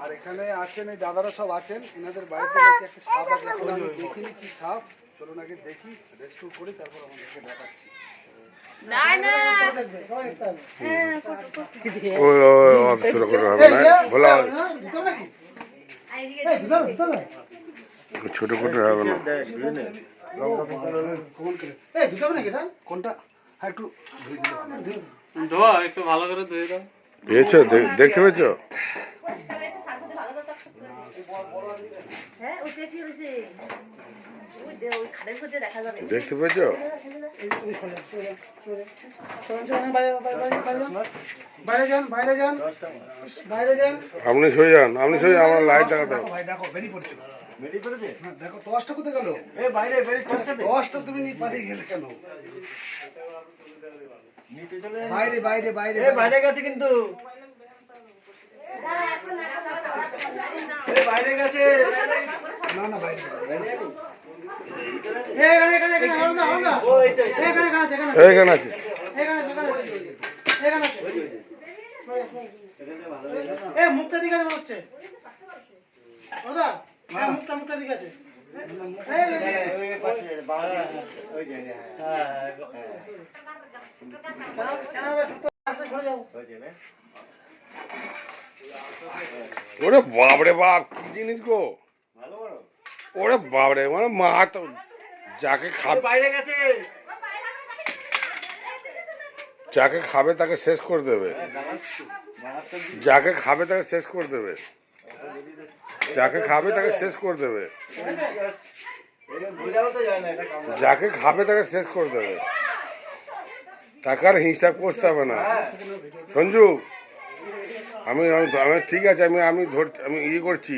আর এখানে আছেন এই দাদারা সব আছেন এনাদের বাড়িতে নাকি একটা সাপ আছে। এখন আমি দেখিনি কি সাপ। চলুন আগে দেখি রেস্কিউ করি তারপর আমাদেরকে দেখাচ্ছি। ছোট করে হবে না? কোনটা হ্যাঁ একটু ধুয়ে একটু ভালো করে ধুয়ে দাও। পেয়েছ দেখতে পেয়েছ? হ্যাঁ দেখা দেখতে পেয়েছ বাইরে যান বাইরে যান বাইরে যান আপনি সই যান আপনি সই আমার লাইট দেখাতে দেখো দেখো বেরিয়ে পড়ছো। হ্যাঁ, দেখো দশটা কোথায় গেল? দশটা তুমি নিয়ে পালিয়ে গেলে কেন? বাইরে বাইরে বাইরে বাইরে। গেছে কিন্তু। বাইরে গেছে। না না বাইরে বাইরে। ও এইটাই মুখটা দিকে হচ্ছে ওদা হ্যাঁ মুখটা মুখটা দিকে আছে ওই পাশে বাবা ওই যে হ্যাঁ সরে যাও ওই যে না ওরে বাপরে বাপ কি জিনিস গো? ভালো বড়। ওরে বাপরে মানে মা তো যাকে খাবে বাইরে গেছে। যাকে খাবে তাকে শেষ করে দেবে। যাকে খাবে তাকে শেষ করে দেবে। যাকে খাবে তাকে শেষ করে দেবে। এটা বোঝাও তো যায় না এটা কামড়া যাকে খাবে তাকে শেষ করে দেবে তাকে আর হিসাব করতে হবে না সঞ্জু আমি আমি ঠিক আছে আমি আমি ধর আমি ইয়ে করছি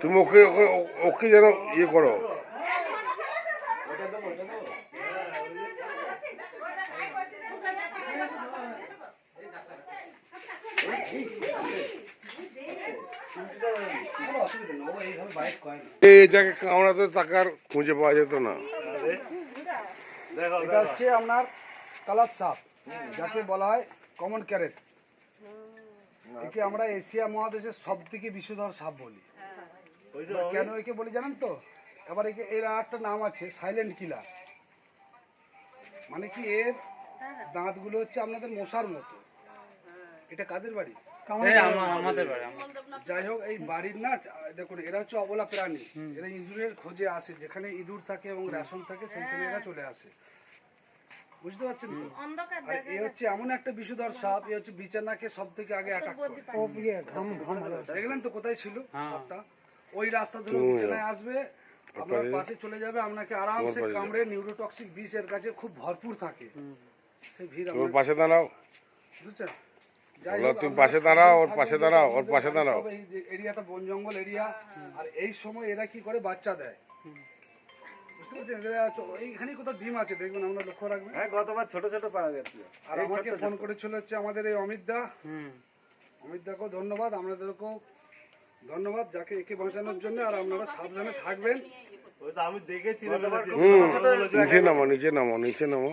তুমি ওকে ওকে ওকে যেন ইয়ে করো কোনো অসুবিধা এই যাকে কামড়াতে তাকে আর খুঁজে পাওয়া যেত না। এটা হচ্ছে আপনার কালার সাপ যাকে বলা হয় কমন ক্যারেট একে আমরা এশিয়া মহাদেশের সব থেকে বিষধর সাপ বলি। কেন একে বলি জানেন তো? এবার একে এর আর একটা নাম আছে সাইলেন্ট কিলার মানে কি এর দাঁতগুলো হচ্ছে আপনাদের মশার মতো। এটা কাদের বাড়ি? এই আমা- আমাদের বাড়ি আমার যাই হোক এই বাড়ির না দেখুন এরা হচ্ছে অবলা প্রাণী। এরা ইঁদুরের খোঁজে আসে যেখানে ইঁদুর থাকে এবং রেশন থাকে সেইখানে এরা চলে আসে। বুঝতে পারছেন আর এ হচ্ছে এমন একটা বিষধর সাপ এ হচ্ছে বিছানাকে সব থেকে আগে অ্যাটাক করে। দেখলেন তো কোথায় ছিল সাপটা? ওই রাস্তা ধরে বিছানায় আসবে আপনার পাশে চলে যাবে আপনাকে আরামসে কামড়ে নিউরোটক্সিক বিষ এর কাছে খুব ভরপুর থাকে। সেই ভিড় পাশে দাঁড়াও। বুঝছেন? যাই হোক, তুমি পাশে দাঁড়াও, ওর পাশে দাঁড়াও, ওর আমাদের পাশে দাঁড়াও। এরিয়াটা বন জঙ্গল এরিয়া আর এই সময় এরা কি করে? বাচ্চা দেয়। বুঝতে পারছেন? এরা এইখানেই কোথাও ডিম আছে দেখবেন আমরা লক্ষ্য রাখবেন হ্যাঁ গতবার ছোট ছোট পাওয়া গেছিল আর আমাকে ফোন করেছিল হচ্ছে আমাদের এই অমিত দা। হুম। অমিত দাকেও ধন্যবাদ আপনাদেরকেও ধন্যবাদ যাকে একে বাঁচানোর জন্য আর আপনারা সাবধানে থাকবেন। ওই তো আমি দেখেছি নিচে নামো নিচে নামো নিচে নামো।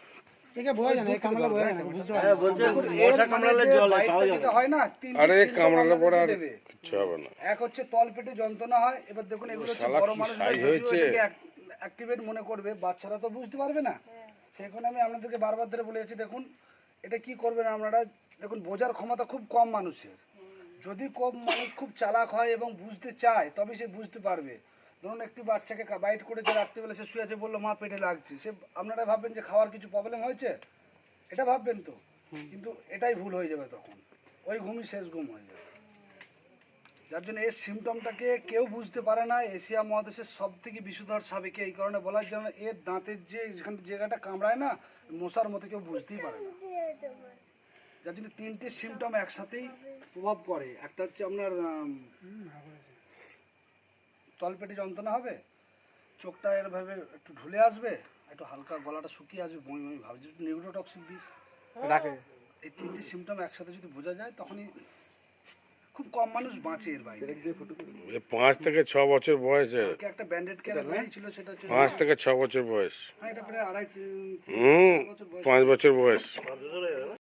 আরে কামড়ালে পরে আর কিচ্ছু হবে না। এক হচ্ছে তল যন্ত্রণা হয় এবার দেখুন এগুলো বড় মানুষ হয়েছে? অ্যাক্টিভেট মনে করবে বাচ্চারা তো বুঝতে পারবে না। সেখানে আমি আপনাদেরকে বারবার ধরে বলে যাচ্ছি দেখুন এটা কি করবেন আপনারা? দেখুন বোঝার ক্ষমতা খুব কম মানুষের। যদি কম মানুষ খুব চালাক হয় এবং বুঝতে চায় তবে সে বুঝতে পারবে। ধরুন একটি বাচ্চাকে বাইট করে করেছে রাত্রিবেলা সে শুয়ে আছে বলল মা পেটে লাগছে। সে আপনারা ভাববেন যে খাওয়ার কিছু প্রবলেম হয়েছে? এটা ভাববেন তো। কিন্তু এটাই ভুল হয়ে যাবে তখন। ওই ঘুমই শেষ ঘুম হয়ে যাবে। যার জন্য এর সিমটমটাকে কেউ বুঝতে পারে না। এশিয়া মহাদেশের সব থেকে বিষধর সাবেকে এই কারণে বলার জন্য এর দাঁতের যে যেখানে জায়গাটা কামড়ায় না মশার মতো কেউ বুঝতেই পারে না। যার জন্য তিনটে সিমটম একসাথেই প্রভাব পড়ে। একটা হচ্ছে আপনার তলপেটে যন্ত্রণা হবে চোখটা এরভাবে একটু ঢুলে আসবে একটু হালকা গলাটা শুকিয়ে আসবে বমি বমি ভাবছি একটু নিউরোটক্সিক দিস। রাখে। এই তিনটি সিমটম একসাথে যদি বোঝা যায় তখনই খুব কম মানুষ বাঁচে এর বাইরে। পাঁচ থেকে ছ বছর বয়সে। একটা ব্যান্ডেড কেয়ার ছিল সেটা হচ্ছে পাঁচ থেকে ছ বছর বয়স। হ্যাঁ এটা প্রায় আড়াই হুম চার বছর বয়স। পাঁচ বছর বয়স।